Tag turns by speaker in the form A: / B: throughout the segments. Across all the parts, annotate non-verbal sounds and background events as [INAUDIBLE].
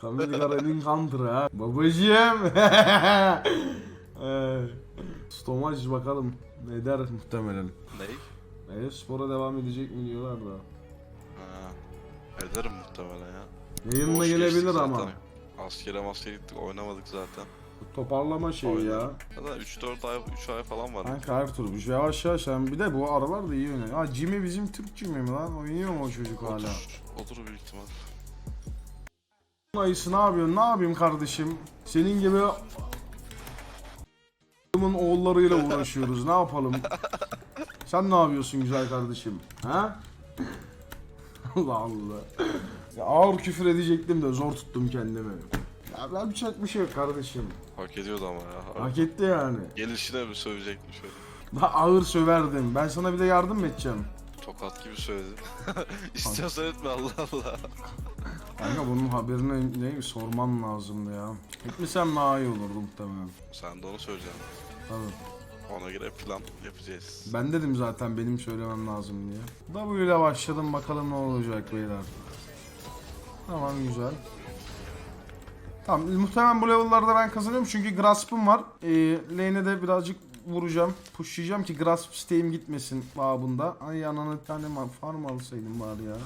A: Kamil Karel'in counter ha. Babacığım. [LAUGHS] Ee, Stomaj bakalım ne der muhtemelen.
B: Ney?
A: E, spora devam edecek mi diyorlar da.
B: Ha. Ederim muhtemelen ya.
A: Yayınına
B: Boş
A: gelebilir
B: geçtik
A: ama.
B: zaten. Askere maskere gittik oynamadık zaten.
A: Toparlama şeyi ya.
B: Oynadık. Zaten 3-4 ay 3 ay falan var.
A: Kanka her tur bir yavaş yavaş hem bir de bu aralar da iyi oynuyor. Ha Jimmy bizim Türk Jimmy mi lan? Oynuyor mu o çocuk hala?
B: Otur. Otur büyük ihtimal.
A: Ayısı ne yapıyorsun? Ne yapayım kardeşim? Senin gibi oğullarıyla uğraşıyoruz. Ne yapalım? Sen ne yapıyorsun güzel kardeşim? Ha? [LAUGHS] Allah Allah. Ya ağır küfür edecektim de zor tuttum kendimi. Ya ben yapacak bir şey yok kardeşim.
B: Hak ediyordu ama ya.
A: Hak etti yani.
B: Gelişine mi sövecekmiş öyle.
A: Daha ağır söverdim. Ben sana bir de yardım mı edeceğim?
B: Tokat gibi söyledi. [LAUGHS] İstiyorsan etme Allah Allah.
A: Kanka bunun haberini ne sorman lazımdı ya. Etmesem daha iyi olurdu muhtemelen.
B: Sen de onu söyleyeceksin.
A: Tabii.
B: Ona göre plan yapacağız.
A: Ben dedim zaten benim söylemem lazım diye. W ile başladım bakalım ne olacak beyler. Tamam güzel. Tamam muhtemelen bu level'larda ben kazanıyorum çünkü Grasp'ım var. Ee, lane'e de birazcık vuracağım. Pushlayacağım ki Grasp isteğim gitmesin babında. Ay ananı tane farm alsaydım bari ya.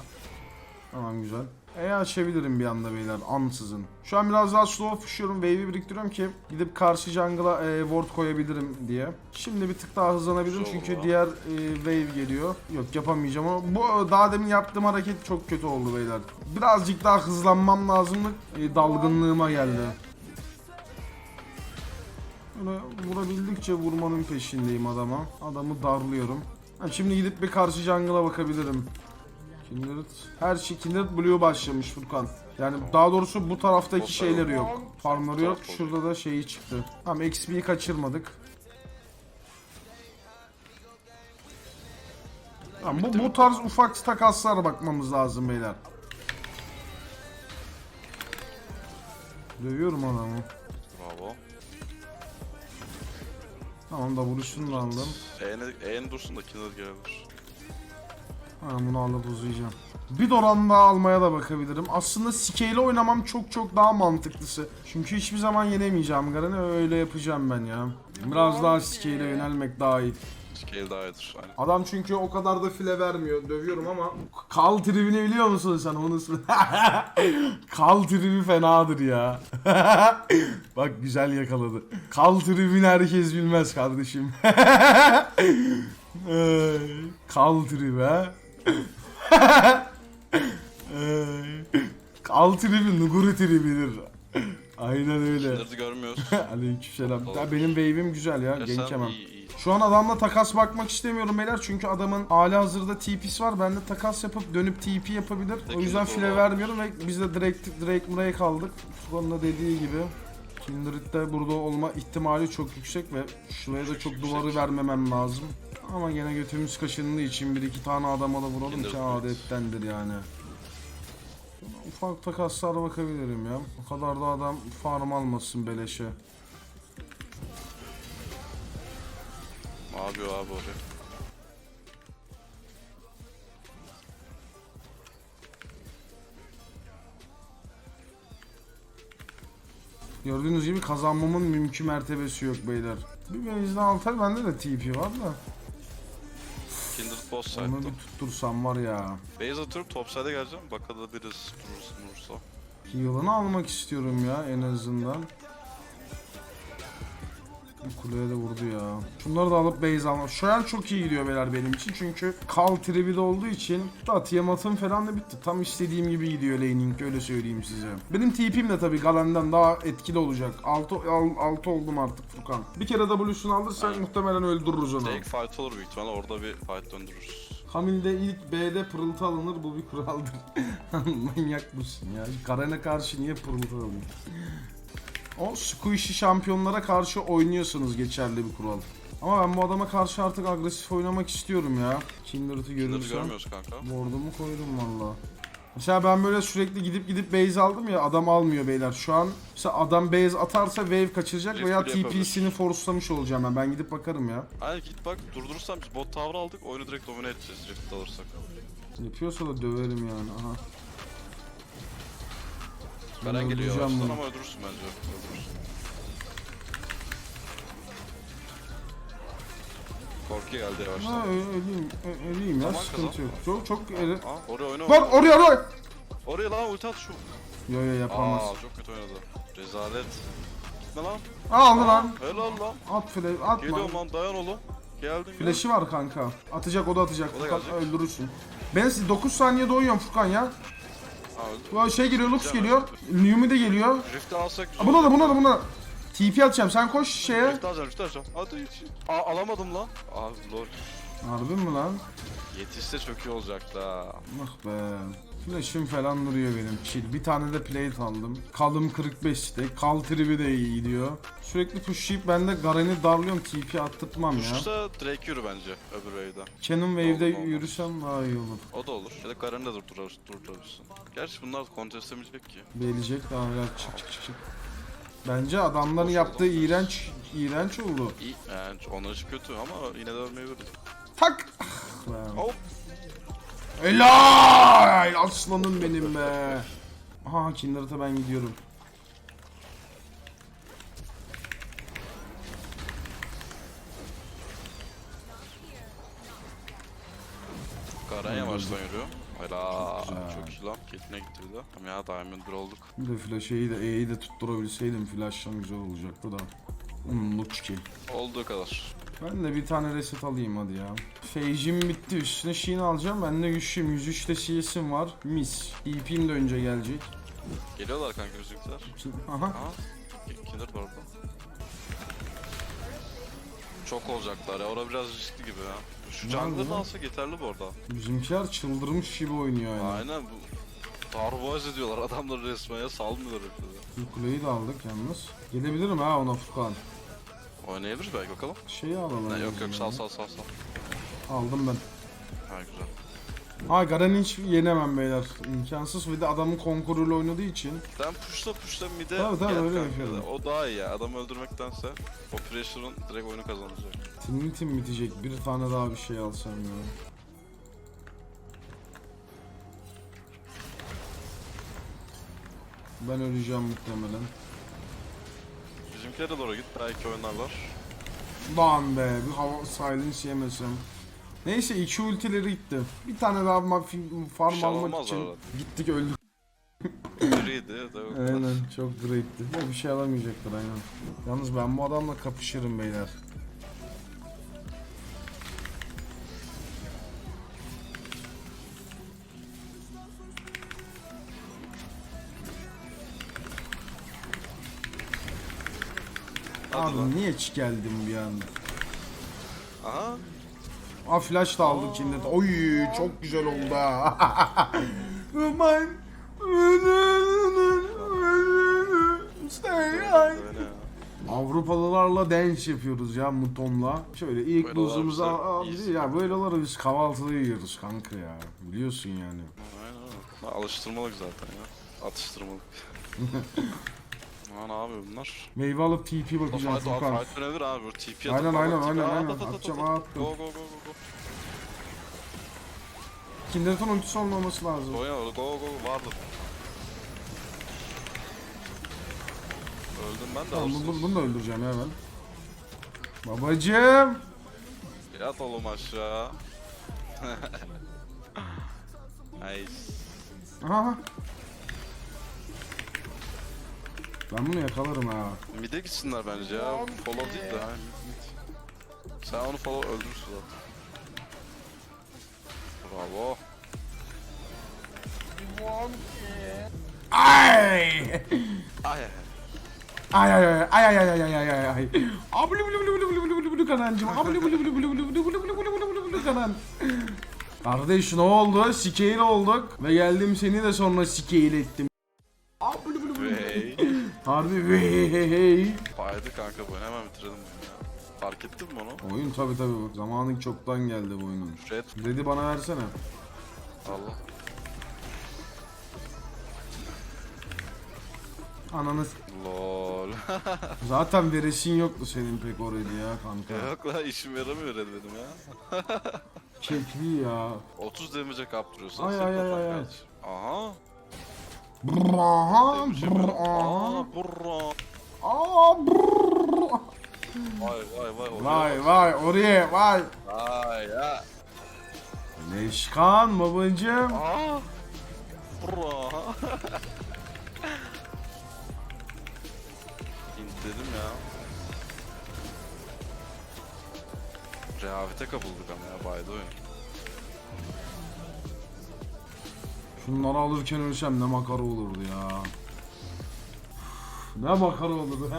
A: Tamam güzel. E açabilirim bir anda beyler ansızın. Şu an biraz daha slow pushluyorum. Wave'i biriktiriyorum ki gidip karşı jungle'a e, ward koyabilirim diye. Şimdi bir tık daha hızlanabilirim
B: Güzel
A: çünkü diğer e, wave geliyor. Yok yapamayacağım ama bu daha demin yaptığım hareket çok kötü oldu beyler. Birazcık daha hızlanmam lazımdı. E, dalgınlığıma geldi. Böyle vurabildikçe vurmanın peşindeyim adama. Adamı darlıyorum. Ha, şimdi gidip bir karşı jungle'a bakabilirim. Kindred, her şey Kindred Blue başlamış Furkan. Yani daha doğrusu bu taraftaki şeyleri yok. Farmları yok. Şurada da şeyi çıktı. Tamam XP'yi kaçırmadık. Tamam, bu, bu tarz ufak takaslara bakmamız lazım beyler. Dövüyorum adamı.
B: Bravo.
A: Tamam da vuruşunu da aldım.
B: E'ne, E'ne dursun da Kindred gelebilir.
A: Ha, bunu alıp uzayacağım. Bir doran daha almaya da bakabilirim. Aslında scale oynamam çok çok daha mantıklısı. Çünkü hiçbir zaman yenemeyeceğim Garen'i öyle yapacağım ben ya. Biraz daha scale'e yönelmek daha iyi.
B: Scale daha iyidir. Aynen.
A: Adam çünkü o kadar da file vermiyor. Dövüyorum ama Kal tribini biliyor musun sen onun ismi? [LAUGHS] Kal tribi fenadır ya. [LAUGHS] Bak güzel yakaladı. Kal tribini herkes bilmez kardeşim. [LAUGHS] Kal tribi ha. Kal tribi Nuguri tribidir. Aynen öyle.
B: Kindred'i görmüyoruz. [LAUGHS]
A: Aleykümselam. Ya benim wave'im güzel ya.
B: Ya
A: Genç hemen.
B: iyi iyi.
A: Şu an adamla takas bakmak istemiyorum beyler çünkü adamın hali hazırda TP'si var. Ben de takas yapıp dönüp TP yapabilir. O yüzden file
B: olur.
A: vermiyorum ve biz de direkt Drake Murray'e kaldık. Furkan'ın da dediği gibi. Kindred'de burada olma ihtimali çok yüksek ve şuraya da çok duvarı vermemem lazım. Ama gene götümüz kaşındığı için bir iki tane adama da vuralım ki adettendir yani. Ufak takaslara bakabilirim ya. O kadar da adam farm almasın beleşe.
B: Ne yapıyor abi oraya?
A: Gördüğünüz gibi kazanmamın mümkün mertebesi yok beyler. Bir benizden altar bende de TP var da.
B: Boss
A: Onu bir tuttursam var ya.
B: Base atıyorum top side'e geleceğim. Bakabiliriz vurursa vurursa.
A: Heal'ını almak istiyorum ya en azından. Kuleye de vurdu ya. Şunları da alıp base almak. Şu an çok iyi gidiyor beyler benim için. Çünkü kal tribi de olduğu için Tiamat'ım falan da bitti. Tam istediğim gibi gidiyor laning öyle söyleyeyim size. Benim TP'm de tabii Galen'den daha etkili olacak. 6 6 oldum artık Furkan. Bir kere W'sunu alırsak
B: Aynen.
A: muhtemelen öldürürüz onu.
B: Direkt fight olur büyük ihtimalle orada bir fight döndürürüz.
A: Hamil'de ilk B'de pırıltı alınır bu bir kuraldır. [LAUGHS] Manyak mısın ya? Garen'e karşı niye pırıltı alınır? O squishy şampiyonlara karşı oynuyorsunuz geçerli bir kural. Ama ben bu adama karşı artık agresif oynamak istiyorum ya. Kindred'ı görürsem.
B: görmüyoruz kanka.
A: Bordumu koydum valla. Mesela ben böyle sürekli gidip gidip base aldım ya adam almıyor beyler. Şu an mesela adam base atarsa wave kaçıracak
B: Rift
A: veya
B: bile.
A: TP'sini forslamış olacağım ben. Ben gidip bakarım ya.
B: Aynen git bak durdurursam biz bot tower aldık oyunu direkt domine edeceğiz Rift alırsak.
A: Yapıyorsa da döverim yani. Aha.
B: Garen geliyor
A: öldüreceğim
B: yavaştan
A: bunu.
B: ama öldürürsün bence. Öldürürsün. Korku geldi yavaştan.
A: Ha, ö- öleyim, ö- öleyim ya
B: Zaman
A: sıkıntı
B: kazan.
A: yok. Çok çok ele...
B: Aa oraya oyna.
A: Var oraya oraya!
B: Oraya lan ulti at şu.
A: Yo yo yapamaz.
B: Aa çok kötü oynadı. Rezalet. Gitme lan.
A: Aldı lan.
B: Helal lan.
A: At flash atma.
B: Geliyorum lan dayan oğlum. Geldim ya.
A: Flash'i var kanka. Atacak o da atacak.
B: O da
A: Furkan
B: gelecek.
A: öldürürsün. Ben 9 saniyede oynuyorum Furkan ya. Bu şey geliyor, Lux geliyor. Yumi de geliyor.
B: Rift'i alsak
A: Aa, buna da buna da buna da. TP atacağım. Sen koş şeye.
B: Rift alacağım, Rift alacağım. Hadi hiç. Aa alamadım lan. Aa lol.
A: Harbi mi lan?
B: Yetişse çok iyi olacaktı ha.
A: Ah be. Flash'im falan duruyor benim. Chill. Bir tane de plate aldım. Kalım 45'te. Kal tribi de iyi gidiyor. Sürekli pushlayıp ben de Garen'i darlıyorum. TP attırtmam ya.
B: Uçuşta Drake yürü bence öbür wave'de.
A: Cannon Wave'de
B: Oldu, oldu.
A: yürüsem daha iyi olur.
B: O da olur. Ya da Garen'i de durdurur, durdurursun. Gerçi bunlar kontestemeyecek ki.
A: Beğenecek daha biraz çık çık çık çık. Bence adamların
B: Boş
A: yaptığı
B: oldu.
A: iğrenç iğrenç oldu.
B: Onlar için kötü ama yine de ölmeyebiliriz.
A: Tak! Ah be.
B: Hop.
A: Helal! Aslanım benim be. Aha Kindred'a ben gidiyorum.
B: Garen yavaştan yürüyor. Helal.
A: Çok
B: iyi lan. Ketine gitti bir de. Ama ya Diamond 1 olduk.
A: Bir de flash'ı de E'yi de tutturabilseydim flash'tan güzel olacaktı da. Hmm, Luchki.
B: Olduğu kadar.
A: Ben de bir tane reset alayım hadi ya. Phase'im bitti üstüne Sheen alacağım. Bende güçlüyüm. 103'te CS'im var. Mis. EP'm de önce gelecek.
B: Geliyorlar kanka müzikler.
A: Aha.
B: Aha. Var orada. Çok olacaklar ya. Orada biraz riskli gibi ya. Şu jungle'ı da
A: lan?
B: alsak yeterli bu arada.
A: Bizimkiler çıldırmış gibi oynuyor yani.
B: Aynen bu. Darboğaz ediyorlar adamları resmen ya salmıyorlar.
A: Bu kuleyi de aldık yalnız. Gelebilirim ha ona Furkan.
B: Oynayabiliriz belki bakalım.
A: Şeyi alalım.
B: Ne, yok yok sal sal sal sal.
A: Aldım ben.
B: Ha güzel.
A: Ha Garen'i hiç yenemem beyler. İmkansız ve de adamın konkuruyla oynadığı için.
B: Sen pushla pushla mid'e
A: Tabii, tabii, öyle yapıyorum.
B: O daha iyi ya. Adamı öldürmektense o pressure'ın direkt oyunu kazanacak.
A: Tim tim bitecek. Bir tane daha bir şey alsam ya. Ben öleceğim muhtemelen.
B: Bizimkilere doğru git belki oynarlar.
A: Lan be bir hava silence yemesem. Neyse iki ultileri gitti. Bir tane daha farm
B: Bir şey
A: almak
B: olmaz
A: için
B: arada.
A: gittik öldük.
B: Biriydi [LAUGHS] kadar.
A: Aynen çok great'ti. Ya bir şey alamayacaktır aynen. Yalnız ben bu adamla kapışırım beyler.
B: Hadi
A: Abi
B: lan.
A: niye hiç geldim bir anda?
B: Aha.
A: Aa flash da aldık şimdi. Oy çok güzel oldu ha. [LAUGHS]
B: Ya.
A: Avrupalılarla dance yapıyoruz ya Muton'la. Şöyle ilk
B: Böyle
A: buzumuzu
B: olursa
A: al
B: iyisin.
A: ya böyle olarak biz kahvaltıda yiyoruz kanka ya. Biliyorsun yani.
B: Aynen öyle. Alıştırmalık zaten ya. Atıştırmalık. [LAUGHS] Aa ne yapıyor bunlar?
A: Meyve alıp TP bakacağım
B: fight,
A: Furkan.
B: fight dönebilir abi. TP
A: Aynen,
B: atıp
A: aynen, aynen, aynen.
B: at,
A: Atacağım,
B: at.
A: attım.
B: Go go go go go.
A: Kinderton ultisi olmaması lazım.
B: Oyna orada go go vardı. Öldüm ben de
A: Tamam bunu,
B: alırsınız.
A: bunu da öldüreceğim ben. Babacım.
B: Yat oğlum aşağı. [LAUGHS] Nice.
A: Aha. Ben bunu yakalarım ha.
B: Mid'e gitsinler bence ya. Follow değil de. ha, mid, mid. Sen onu follow öldürürsün zaten. Bravo.
A: Ay!
B: Ay ay.
A: Ay ay ay ay ay ay ay ay ay ay. Ablu blu blu blu blu blu blu kanancım. Ablu blu blu blu blu blu blu blu blu blu blu kanan. Kardeş ne oldu? Sikeyli olduk ve geldim seni de sonra sikeyli ettim. Harbi ve hey hey.
B: Baydı kanka bu hemen bitirelim bunu ya. Fark ettin mi onu?
A: Oyun tabi tabi zamanın çoktan geldi bu oyunun.
B: Red.
A: Red'i bana versene.
B: Allah.
A: Ananı s-
B: Lol. [LAUGHS]
A: Zaten veresin yoktu senin pek o Red'i ya kanka.
B: Yok la işim yaramıyor Red benim ya.
A: Kekli ya.
B: 30 damage'e kaptırıyorsun.
A: Ay,
B: sen
A: ay, ay,
B: kafan
A: ay, ay.
B: kaç. Aha. Böyle-
A: aha.
B: Aa
A: brrr.
B: Vay vay vay.
A: Vay vay oraya vay.
B: Vay ya.
A: Neşkan babacım.
B: Aa. [LAUGHS] Dedim ya. Rehavete kapıldık ama ya baydı oyun.
A: Şunları alırken ölsem ne makara olurdu ya. Ne makara olurdu. [LAUGHS]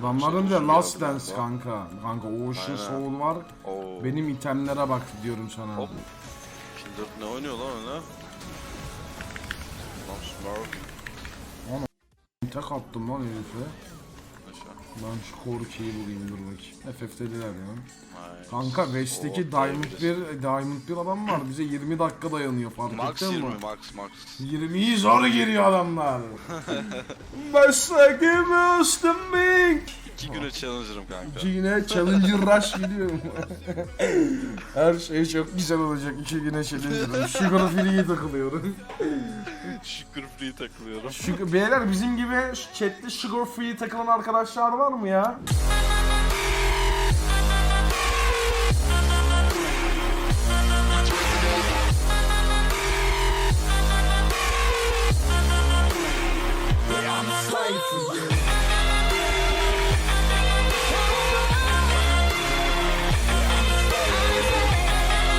A: Adamların bir de Last Dance kanka. Kanka Ocean
B: Aynen.
A: Soul var.
B: Oo.
A: Benim itemlere bak diyorum sana.
B: Hop. Şimdi ne oynuyor lan öyle? Lan Smurf.
A: Tek attım lan herife. Ben şu Korki'yi bulayım dur bakayım. FF'tediler ya.
B: Nice.
A: Kanka West'teki Diamond
B: diyebiliriz.
A: bir Diamond bir adam var. Bize 20 dakika dayanıyor fark
B: Max
A: ettin
B: 20
A: mi?
B: max max.
A: 20'yi zor giriyor adamlar. [LAUGHS] Meslekimi üstünmek.
B: İki güne challenger'ım kanka.
A: İki yine Challenger Rush gidiyor. Her şey çok güzel olacak. İki güne Challenger. Sugar Free'ye takılıyorum.
B: Sugar free takılıyorum.
A: Çünkü beyler bizim gibi şu chatte sugar free takılan arkadaşlar var mı ya? slave.